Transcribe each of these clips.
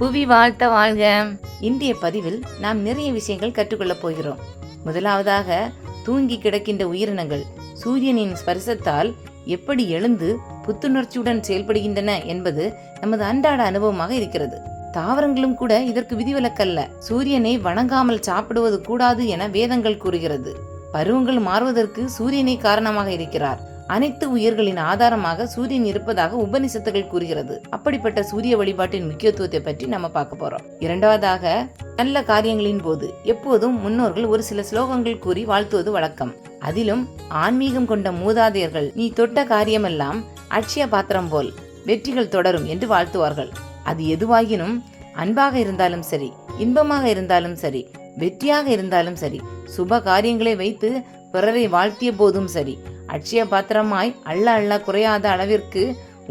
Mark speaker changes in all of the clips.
Speaker 1: புவி வாழ்த்த வாழ்க இந்திய பதிவில் நாம் நிறைய விஷயங்கள் கற்றுக்கொள்ளப் போகிறோம் முதலாவதாக தூங்கி கிடக்கின்ற உயிரினங்கள் சூரியனின் ஸ்பரிசத்தால் எப்படி எழுந்து புத்துணர்ச்சியுடன் செயல்படுகின்றன என்பது நமது அன்றாட அனுபவமாக இருக்கிறது தாவரங்களும் கூட இதற்கு விதிவிலக்கல்ல சூரியனை வணங்காமல் சாப்பிடுவது கூடாது என வேதங்கள் கூறுகிறது பருவங்கள் மாறுவதற்கு சூரியனை காரணமாக இருக்கிறார் அனைத்து உயிர்களின் ஆதாரமாக சூரியன் இருப்பதாக உபனிஷத்துகள் கூறுகிறது அப்படிப்பட்ட சூரிய வழிபாட்டின் முக்கியத்துவத்தை பற்றி நம்ம பார்க்க போறோம் இரண்டாவதாக நல்ல காரியங்களின் போது எப்போதும் முன்னோர்கள் ஒரு சில ஸ்லோகங்கள் கூறி வாழ்த்துவது வழக்கம் அதிலும் ஆன்மீகம் கொண்ட மூதாதையர்கள் நீ தொட்ட காரியமெல்லாம் அட்சய பாத்திரம் போல் வெற்றிகள் தொடரும் என்று வாழ்த்துவார்கள் அது எதுவாகினும் அன்பாக இருந்தாலும் சரி இன்பமாக இருந்தாலும் சரி வெற்றியாக இருந்தாலும் சரி சுப காரியங்களை வைத்து பிறரை வாழ்த்திய போதும் சரி அட்சய பாத்திரமாய் அள்ள அள்ள குறையாத அளவிற்கு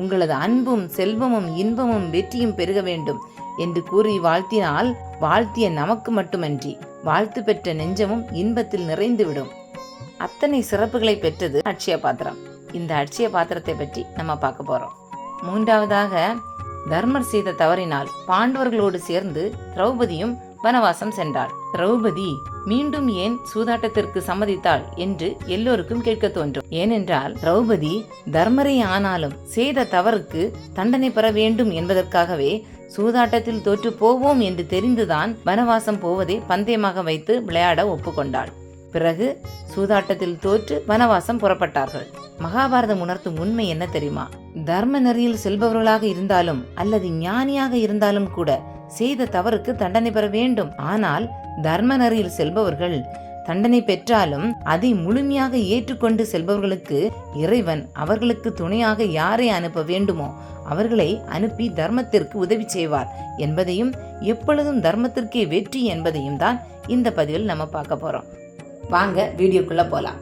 Speaker 1: உங்களது அன்பும் செல்வமும் இன்பமும் வெற்றியும் பெருக வேண்டும் என்று கூறி வாழ்த்தினால் வாழ்த்திய நமக்கு மட்டுமன்றி வாழ்த்து பெற்ற நெஞ்சமும் இன்பத்தில் நிறைந்துவிடும் அத்தனை சிறப்புகளை பெற்றது அட்சய பாத்திரம் இந்த அட்சய பாத்திரத்தை பற்றி நம்ம பார்க்க போறோம் மூன்றாவதாக தர்மர் செய்த தவறினால் பாண்டவர்களோடு சேர்ந்து திரௌபதியும் வனவாசம் சென்றார் திரௌபதி மீண்டும் ஏன் சூதாட்டத்திற்கு சம்மதித்தாள் என்று எல்லோருக்கும் கேட்க தோன்றும் ஏனென்றால் திரௌபதி தர்மரை ஆனாலும் செய்த தவறுக்கு தண்டனை பெற வேண்டும் என்பதற்காகவே சூதாட்டத்தில் தோற்று போவோம் என்று தெரிந்துதான் வனவாசம் போவதை பந்தயமாக வைத்து விளையாட ஒப்புக்கொண்டாள் பிறகு சூதாட்டத்தில் தோற்று வனவாசம் புறப்பட்டார்கள் மகாபாரதம் உணர்த்தும் உண்மை என்ன தெரியுமா தர்ம நெறியில் செல்பவர்களாக இருந்தாலும் அல்லது ஞானியாக இருந்தாலும் கூட செய்த தவறுக்கு தண்டனை பெற வேண்டும் ஆனால் தர்ம நெறியில் செல்பவர்கள் தண்டனை பெற்றாலும் அதை முழுமையாக ஏற்றுக்கொண்டு செல்பவர்களுக்கு இறைவன் அவர்களுக்கு துணையாக யாரை அனுப்ப வேண்டுமோ அவர்களை அனுப்பி தர்மத்திற்கு உதவி செய்வார் என்பதையும் எப்பொழுதும் தர்மத்திற்கே வெற்றி என்பதையும் தான் இந்த பதிவில் நம்ம பார்க்க போறோம் வாங்க வீடியோக்குள்ள போலாம்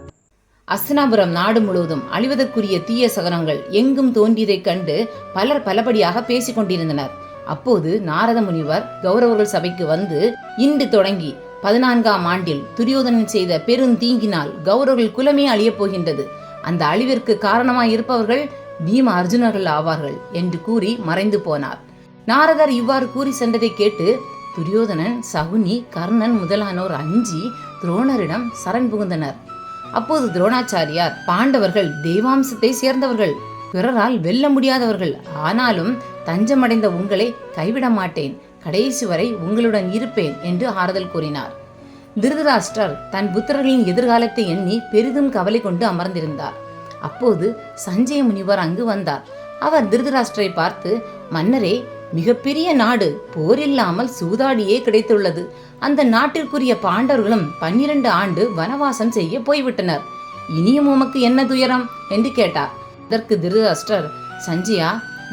Speaker 1: அஸ்தனாபுரம் நாடு முழுவதும் அழிவதற்குரிய தீய சகனங்கள் எங்கும் தோன்றியதைக் கண்டு பலர் பலபடியாக பேசிக் கொண்டிருந்தனர் அப்போது நாரத முனிவர் கௌரவர்கள் சபைக்கு வந்து இன்று தொடங்கி பதினான்காம் ஆண்டில் துரியோதனன் செய்த பெரும் தீங்கினால் கௌரவர்கள் குலமே அழியப் போகின்றது அந்த அழிவிற்கு காரணமாய் இருப்பவர்கள் பீம அர்ஜுனர்கள் ஆவார்கள் என்று கூறி மறைந்து போனார் நாரதர் இவ்வாறு கூறி சென்றதை கேட்டு துரியோதனன் சகுனி கர்ணன் முதலானோர் அஞ்சி துரோணரிடம் சரண் புகுந்தனர் அப்போது துரோணாச்சாரியார் பாண்டவர்கள் தெய்வாம்சத்தை சேர்ந்தவர்கள் பிறரால் வெல்ல முடியாதவர்கள் ஆனாலும் தஞ்சமடைந்த உங்களை கைவிட மாட்டேன் கடைசி வரை உங்களுடன் இருப்பேன் என்று ஆறுதல் கூறினார் திருதராஷ்டர் தன் புத்திரர்களின் எதிர்காலத்தை எண்ணி பெரிதும் கவலை கொண்டு அமர்ந்திருந்தார் அப்போது சஞ்சய முனிவர் அங்கு வந்தார் அவர் திருதராஷ்டரை பார்த்து மன்னரே மிகப்பெரிய நாடு போர் இல்லாமல் சூதாடியே கிடைத்துள்ளது அந்த நாட்டிற்குரிய பாண்டவர்களும் பன்னிரண்டு ஆண்டு வனவாசம் செய்ய போய்விட்டனர் இனியும் உமக்கு என்ன துயரம் என்று கேட்டார் அதற்கு திருதராஷ்டர் சஞ்சயா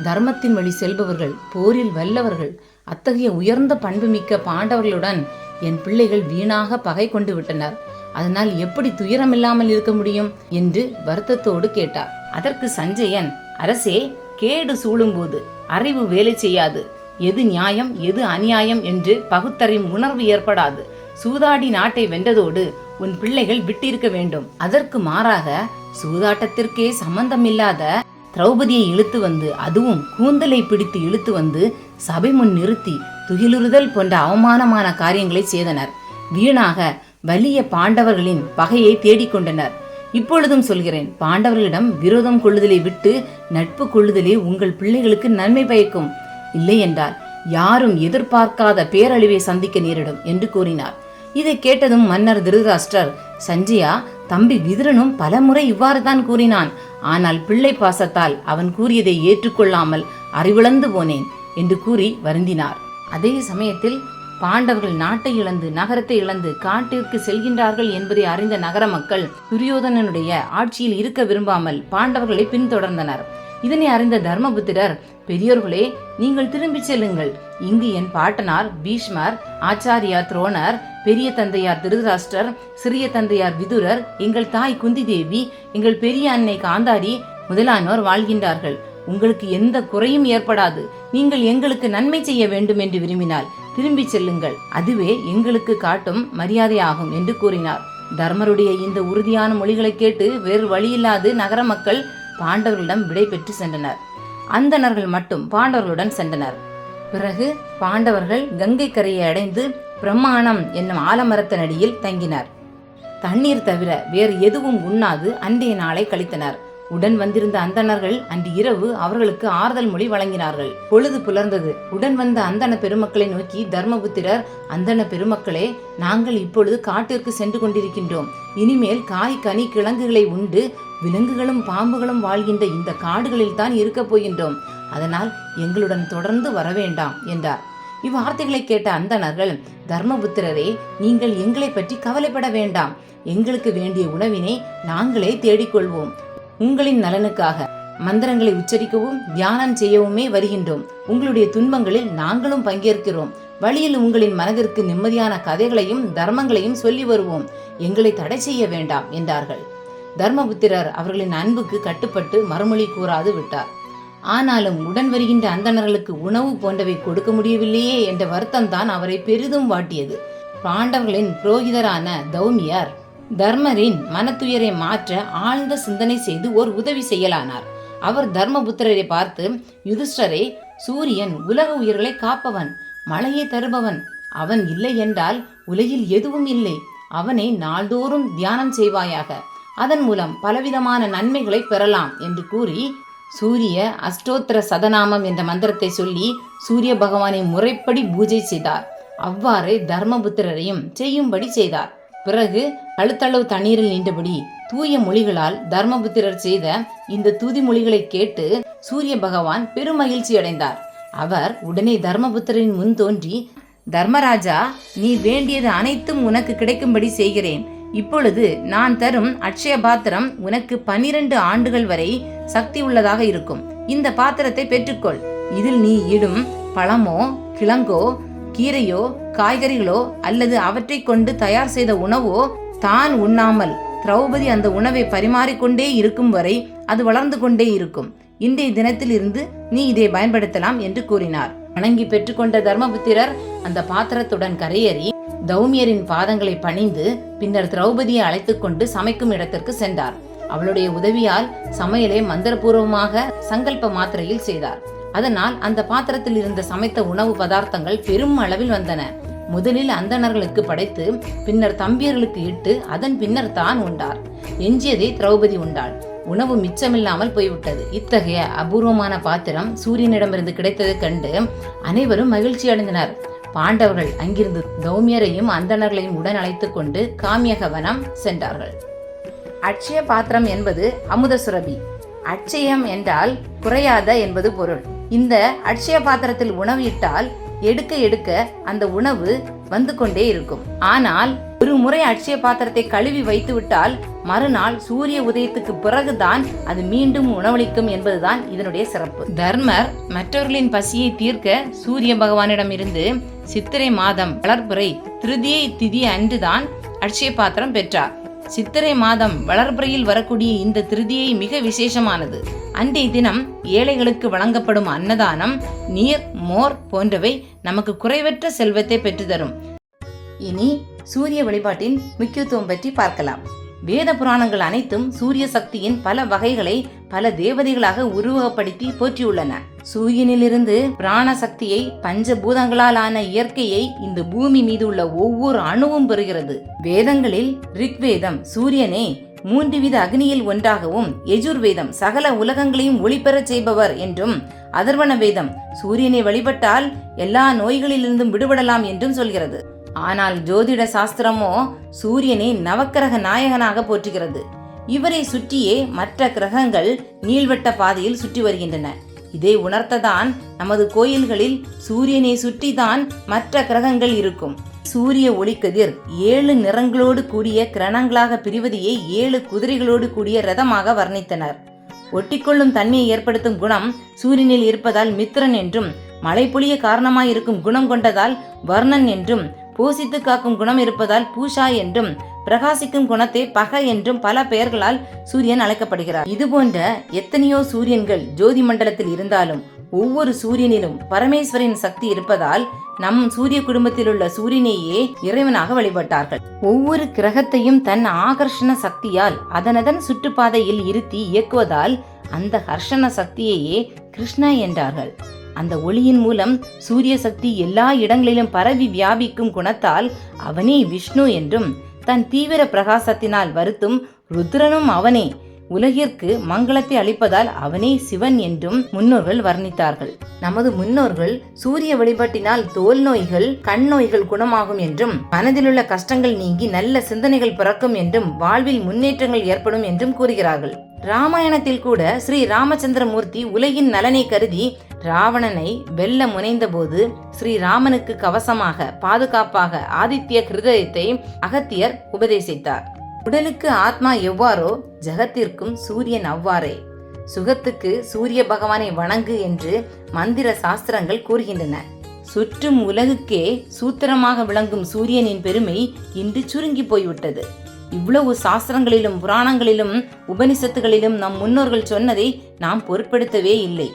Speaker 1: தர்மத்தின் வழி செல்பவர்கள் போரில் வல்லவர்கள் அத்தகைய உயர்ந்த பண்புமிக்க பாண்டவர்களுடன் என் பிள்ளைகள் வீணாக பகை கொண்டு விட்டனர் அதனால் எப்படி துயரமில்லாமல் இருக்க முடியும் என்று வருத்தத்தோடு கேட்டார் அதற்கு சஞ்சயன் அரசே கேடு சூழும்போது அறிவு வேலை செய்யாது எது நியாயம் எது அநியாயம் என்று பகுத்தறியும் உணர்வு ஏற்படாது சூதாடி நாட்டை வென்றதோடு உன் பிள்ளைகள் விட்டிருக்க வேண்டும் அதற்கு மாறாக சூதாட்டத்திற்கே சம்பந்தமில்லாத திரௌபதியை இழுத்து வந்து அதுவும் கூந்தலை பிடித்து இழுத்து வந்து சபை முன் நிறுத்தி துகிலுறுதல் போன்ற அவமானமான காரியங்களை செய்தனர் வீணாக வலிய பாண்டவர்களின் பகையை தேடிக்கொண்டனர் இப்பொழுதும் சொல்கிறேன் பாண்டவர்களிடம் விரோதம் கொள்ளுதலை விட்டு நட்பு கொள்ளுதலே உங்கள் பிள்ளைகளுக்கு நன்மை பயக்கும் இல்லை என்றால் யாரும் எதிர்பார்க்காத பேரழிவை சந்திக்க நேரிடும் என்று கூறினார் இதை கேட்டதும் மன்னர் திருதராஷ்டர் சஞ்சயா தம்பி விதுரனும் பலமுறை இவ்வாறுதான் கூறினான் ஆனால் பிள்ளை பாசத்தால் அவன் கூறியதை ஏற்றுக்கொள்ளாமல் அறிவிழந்து போனேன் என்று கூறி வருந்தினார் அதே சமயத்தில் பாண்டவர்கள் நாட்டை இழந்து நகரத்தை இழந்து காட்டிற்கு செல்கின்றார்கள் என்பதை அறிந்த நகர மக்கள் துரியோதனனுடைய ஆட்சியில் இருக்க விரும்பாமல் பாண்டவர்களை பின்தொடர்ந்தனர் இதனை அறிந்த தர்மபுத்திரர் பெரியோர்களே நீங்கள் திரும்பிச் செல்லுங்கள் இங்கு என் பாட்டனார் பீஷ்மர் ஆச்சாரியா துரோணர் பெரிய தந்தையார் திருதராஷ்டர் சிறிய தந்தையார் விதுரர் எங்கள் தாய் குந்தி தேவி எங்கள் பெரிய அன்னை காந்தாரி முதலானோர் வாழ்கின்றார்கள் உங்களுக்கு எந்த குறையும் ஏற்படாது நீங்கள் எங்களுக்கு நன்மை செய்ய வேண்டும் என்று விரும்பினால் திரும்பி செல்லுங்கள் அதுவே எங்களுக்கு காட்டும் மரியாதையாகும் என்று கூறினார் தர்மருடைய இந்த உறுதியான மொழிகளை கேட்டு வேறு வழியில்லாது நகர மக்கள் பாண்டவர்களிடம் விடை பெற்று சென்றனர் அந்தனர்கள் மட்டும் பாண்டவர்களுடன் சென்றனர் பிறகு பாண்டவர்கள் கங்கை கரையை அடைந்து பிரம்மாணம் என்னும் ஆலமரத்தனடியில் தங்கினார் தண்ணீர் தவிர வேறு எதுவும் உண்ணாது அன்றைய நாளை கழித்தனர் உடன் வந்திருந்த அந்தணர்கள் அன்று இரவு அவர்களுக்கு ஆறுதல் மொழி வழங்கினார்கள் பொழுது புலர்ந்தது உடன் வந்த அந்தன பெருமக்களை நோக்கி தர்மபுத்திரர் அந்தன பெருமக்களே நாங்கள் இப்பொழுது காட்டிற்கு சென்று கொண்டிருக்கின்றோம் இனிமேல் காய் கனி கிழங்குகளை உண்டு விலங்குகளும் பாம்புகளும் வாழ்கின்ற இந்த காடுகளில் தான் இருக்கப் போகின்றோம் அதனால் எங்களுடன் தொடர்ந்து வர வேண்டாம் என்றார் இவ்வார்த்தைகளை கேட்ட அந்தணர்கள் தர்மபுத்திரரே நீங்கள் எங்களை பற்றி கவலைப்பட வேண்டாம் எங்களுக்கு வேண்டிய உணவினை நாங்களே தேடிக்கொள்வோம் உங்களின் நலனுக்காக மந்திரங்களை உச்சரிக்கவும் தியானம் செய்யவுமே வருகின்றோம் உங்களுடைய துன்பங்களில் நாங்களும் பங்கேற்கிறோம் வழியில் உங்களின் மனதிற்கு நிம்மதியான கதைகளையும் தர்மங்களையும் சொல்லி வருவோம் எங்களை தடை செய்ய வேண்டாம் என்றார்கள் தர்மபுத்திரர் அவர்களின் அன்புக்கு கட்டுப்பட்டு மறுமொழி கூறாது விட்டார் ஆனாலும் உடன் வருகின்ற அந்தணர்களுக்கு உணவு போன்றவை கொடுக்க முடியவில்லையே என்ற வருத்தம்தான் அவரை பெரிதும் வாட்டியது பாண்டவர்களின் புரோகிதரான தௌமியார் தர்மரின் மனத்துயரை மாற்ற ஆழ்ந்த சிந்தனை செய்து ஒரு உதவி செய்யலானார் அவர் தர்மபுத்திரரை பார்த்து யுதிஷ்டரை சூரியன் உலக உயிர்களை காப்பவன் மழையை தருபவன் அவன் இல்லை என்றால் உலகில் எதுவும் இல்லை அவனை நாள்தோறும் தியானம் செய்வாயாக அதன் மூலம் பலவிதமான நன்மைகளை பெறலாம் என்று கூறி சூரிய அஷ்டோத்திர சதநாமம் என்ற மந்திரத்தை சொல்லி சூரிய பகவானை முறைப்படி பூஜை செய்தார் அவ்வாறு தர்மபுத்திரரையும் செய்யும்படி செய்தார் பிறகு கழுத்தளவு தண்ணீரில் நின்றபடி தூய மொழிகளால் தர்மபுத்திரர் செய்த இந்த தூதி மொழிகளை கேட்டு சூரிய பகவான் பெருமகிழ்ச்சி அடைந்தார் அவர் உடனே தர்மபுத்திரரின் முன் தோன்றி தர்மராஜா நீ வேண்டியது அனைத்தும் உனக்கு கிடைக்கும்படி செய்கிறேன் இப்பொழுது நான் தரும் அட்சய பாத்திரம் உனக்கு பனிரெண்டு ஆண்டுகள் வரை சக்தி உள்ளதாக இருக்கும் இந்த பாத்திரத்தை பெற்றுக்கொள் இதில் நீ இடும் பழமோ கிழங்கோ கீரையோ காய்கறிகளோ அல்லது அவற்றை கொண்டு தயார் செய்த உணவோ தான் உண்ணாமல் திரௌபதி அந்த உணவை பரிமாறிக்கொண்டே இருக்கும் வரை அது வளர்ந்து கொண்டே இருக்கும் இன்றைய தினத்திலிருந்து நீ இதை பயன்படுத்தலாம் என்று கூறினார் வணங்கி பெற்றுக்கொண்ட தர்மபுத்திரர் அந்த பாத்திரத்துடன் கரையேறி தௌமியரின் பாதங்களை பணிந்து பின்னர் திரௌபதியை அழைத்து கொண்டு சமைக்கும் இடத்திற்கு சென்றார் அவளுடைய உதவியால் சமையலை மந்திரபூர்வமாக சங்கல்ப மாத்திரையில் செய்தார் அதனால் அந்த பாத்திரத்தில் இருந்த சமைத்த உணவு பதார்த்தங்கள் பெரும் அளவில் வந்தன முதலில் அந்தணர்களுக்கு படைத்து பின்னர் தம்பியர்களுக்கு இட்டு அதன் பின்னர் தான் உண்டார் எஞ்சியதை திரௌபதி உண்டாள் உணவு மிச்சமில்லாமல் போய்விட்டது இத்தகைய அபூர்வமான பாத்திரம் சூரியனிடமிருந்து கிடைத்ததைக் கண்டு அனைவரும் மகிழ்ச்சி அடைந்தனர் பாண்டவர்கள் அங்கிருந்து தௌமியரையும் அந்தணர்களையும் உடன் அழைத்து கொண்டு காமியக வனம் சென்றார்கள் அட்சய பாத்திரம் என்பது அமுத சுரபி அட்சயம் என்றால் குறையாத என்பது பொருள் இந்த அட்சய பாத்திரத்தில் உணவு இட்டால் எடுக்க எடுக்க அந்த உணவு வந்து கொண்டே இருக்கும் ஆனால் ஒரு முறை அட்சய பாத்திரத்தை கழுவி வைத்துவிட்டால் மறுநாள் சூரிய உதயத்துக்கு பிறகுதான் அது மீண்டும் உணவளிக்கும் என்பதுதான் இதனுடைய சிறப்பு தர்மர் மற்றவர்களின் பசியை தீர்க்க சூரிய பகவானிடம் இருந்து சித்திரை மாதம் வளர்ப்புரை திருதியை திதி அன்றுதான் அட்சய பாத்திரம் பெற்றார் சித்திரை மாதம் வளர்ப்புறையில் வரக்கூடிய இந்த திருதியை மிக விசேஷமானது அன்றைய தினம் ஏழைகளுக்கு வழங்கப்படும் அன்னதானம் நீர் மோர் போன்றவை நமக்கு குறைவற்ற செல்வத்தை பெற்றுதரும் இனி சூரிய வழிபாட்டின் முக்கியத்துவம் பற்றி பார்க்கலாம் வேத புராணங்கள் அனைத்தும் சூரிய சக்தியின் பல வகைகளை பல தேவதைகளாக உருவகப்படுத்தி போற்றியுள்ளன சூரியனிலிருந்து பிராண சக்தியை பஞ்சபூதங்களால் ஆன இயற்கையை இந்த பூமி மீது உள்ள ஒவ்வொரு அணுவும் பெறுகிறது வேதங்களில் ரிக்வேதம் சூரியனே மூன்று வித அக்னியில் ஒன்றாகவும் எஜுர்வேதம் சகல உலகங்களையும் ஒளிபெறச் செய்பவர் என்றும் அதர்வண வேதம் சூரியனை வழிபட்டால் எல்லா நோய்களிலிருந்தும் விடுபடலாம் என்றும் சொல்கிறது ஆனால் ஜோதிட சாஸ்திரமோ சூரியனை நவக்கிரக நாயகனாக போற்றுகிறது இவரை சுற்றியே மற்ற கிரகங்கள் நீள்வட்ட பாதையில் சுற்றி வருகின்றன இதை உணர்த்ததான் நமது கோயில்களில் சூரியனை சுற்றி தான் மற்ற கிரகங்கள் இருக்கும் சூரிய ஒளிக்கதிர் ஏழு நிறங்களோடு கூடிய கிரணங்களாக பிரிவதையே ஏழு குதிரைகளோடு கூடிய ரதமாக வர்ணித்தனர் ஒட்டிக்கொள்ளும் தன்மையை ஏற்படுத்தும் குணம் சூரியனில் இருப்பதால் மித்திரன் என்றும் மழை பொழிய காரணமாயிருக்கும் குணம் கொண்டதால் வர்ணன் என்றும் பூசித்து காக்கும் குணம் இருப்பதால் பூஷா என்றும் பிரகாசிக்கும் குணத்தை பக என்றும் பல பெயர்களால் சூரியன் அழைக்கப்படுகிறார் இது போன்ற எத்தனையோ சூரியன்கள் ஜோதி மண்டலத்தில் இருந்தாலும் ஒவ்வொரு சூரியனிலும் பரமேஸ்வரின் சக்தி இருப்பதால் நம் சூரிய குடும்பத்தில் உள்ள சூரியனையே இறைவனாக வழிபட்டார்கள் ஒவ்வொரு கிரகத்தையும் தன் ஆகர்ஷண சக்தியால் அதனதன் சுற்றுப்பாதையில் இருத்தி இயக்குவதால் அந்த ஹர்ஷண சக்தியையே கிருஷ்ணா என்றார்கள் அந்த ஒளியின் மூலம் சூரிய சக்தி எல்லா இடங்களிலும் பரவி வியாபிக்கும் குணத்தால் அவனே விஷ்ணு என்றும் தன் தீவிர பிரகாசத்தினால் வருத்தும் ருத்ரனும் அவனே உலகிற்கு மங்களத்தை அளிப்பதால் அவனே சிவன் என்றும் முன்னோர்கள் வர்ணித்தார்கள் நமது முன்னோர்கள் சூரிய வழிபாட்டினால் தோல் நோய்கள் கண் நோய்கள் குணமாகும் என்றும் மனதிலுள்ள கஷ்டங்கள் நீங்கி நல்ல சிந்தனைகள் பிறக்கும் என்றும் வாழ்வில் முன்னேற்றங்கள் ஏற்படும் என்றும் கூறுகிறார்கள் ராமாயணத்தில் கூட ஸ்ரீ ராமச்சந்திரமூர்த்தி உலகின் நலனை கருதி ராவணனை வெல்ல முனைந்தபோது ஸ்ரீராமனுக்கு கவசமாக பாதுகாப்பாக ஆதித்ய கிருதயத்தை அகத்தியர் உபதேசித்தார் உடலுக்கு ஆத்மா எவ்வாறோ ஜகத்திற்கும் சூரியன் அவ்வாறே சுகத்துக்கு சூரிய பகவானை வணங்கு என்று மந்திர சாஸ்திரங்கள் கூறுகின்றன சுற்றும் உலகுக்கே சூத்திரமாக விளங்கும் சூரியனின் பெருமை இன்று சுருங்கி போய்விட்டது இவ்வளவு சாஸ்திரங்களிலும் புராணங்களிலும் உபனிஷத்துகளிலும் நம் முன்னோர்கள் சொன்னதை நாம் பொருட்படுத்தவே இல்லை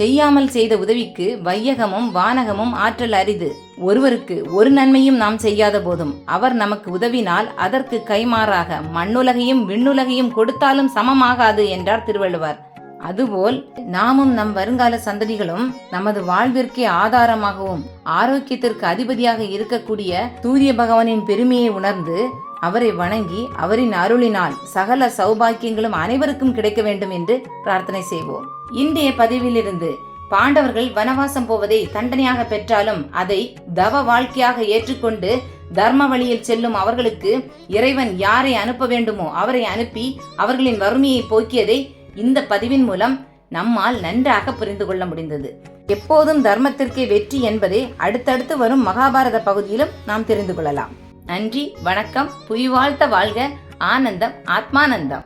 Speaker 1: செய்யாமல் செய்த உதவிக்கு வையகமும் வானகமும் ஆற்றல் அரிது ஒருவருக்கு ஒரு நன்மையும் நாம் செய்யாத போதும் அவர் நமக்கு உதவினால் அதற்கு கைமாறாக மண்ணுலகையும் விண்ணுலகையும் கொடுத்தாலும் சமமாகாது என்றார் திருவள்ளுவர் அதுபோல் நாமும் நம் வருங்கால சந்ததிகளும் நமது வாழ்விற்கே ஆதாரமாகவும் ஆரோக்கியத்திற்கு அதிபதியாக இருக்கக்கூடிய சூரிய பகவானின் பெருமையை உணர்ந்து அவரை வணங்கி அவரின் அருளினால் சகல சௌபாக்கியங்களும் அனைவருக்கும் கிடைக்க வேண்டும் என்று பிரார்த்தனை செய்வோம் இன்றைய பதிவிலிருந்து பாண்டவர்கள் வனவாசம் போவதை தண்டனையாக பெற்றாலும் அதை தவ வாழ்க்கையாக ஏற்றுக்கொண்டு தர்ம வழியில் செல்லும் அவர்களுக்கு இறைவன் யாரை அனுப்ப வேண்டுமோ அவரை அனுப்பி அவர்களின் வறுமையை போக்கியதை இந்த பதிவின் மூலம் நம்மால் நன்றாக புரிந்து கொள்ள முடிந்தது எப்போதும் தர்மத்திற்கே வெற்றி என்பதை அடுத்தடுத்து வரும் மகாபாரத பகுதியிலும் நாம் தெரிந்து கொள்ளலாம் நன்றி வணக்கம் புய் வாழ்த்த வாழ்க ஆனந்தம் ஆத்மானந்தம்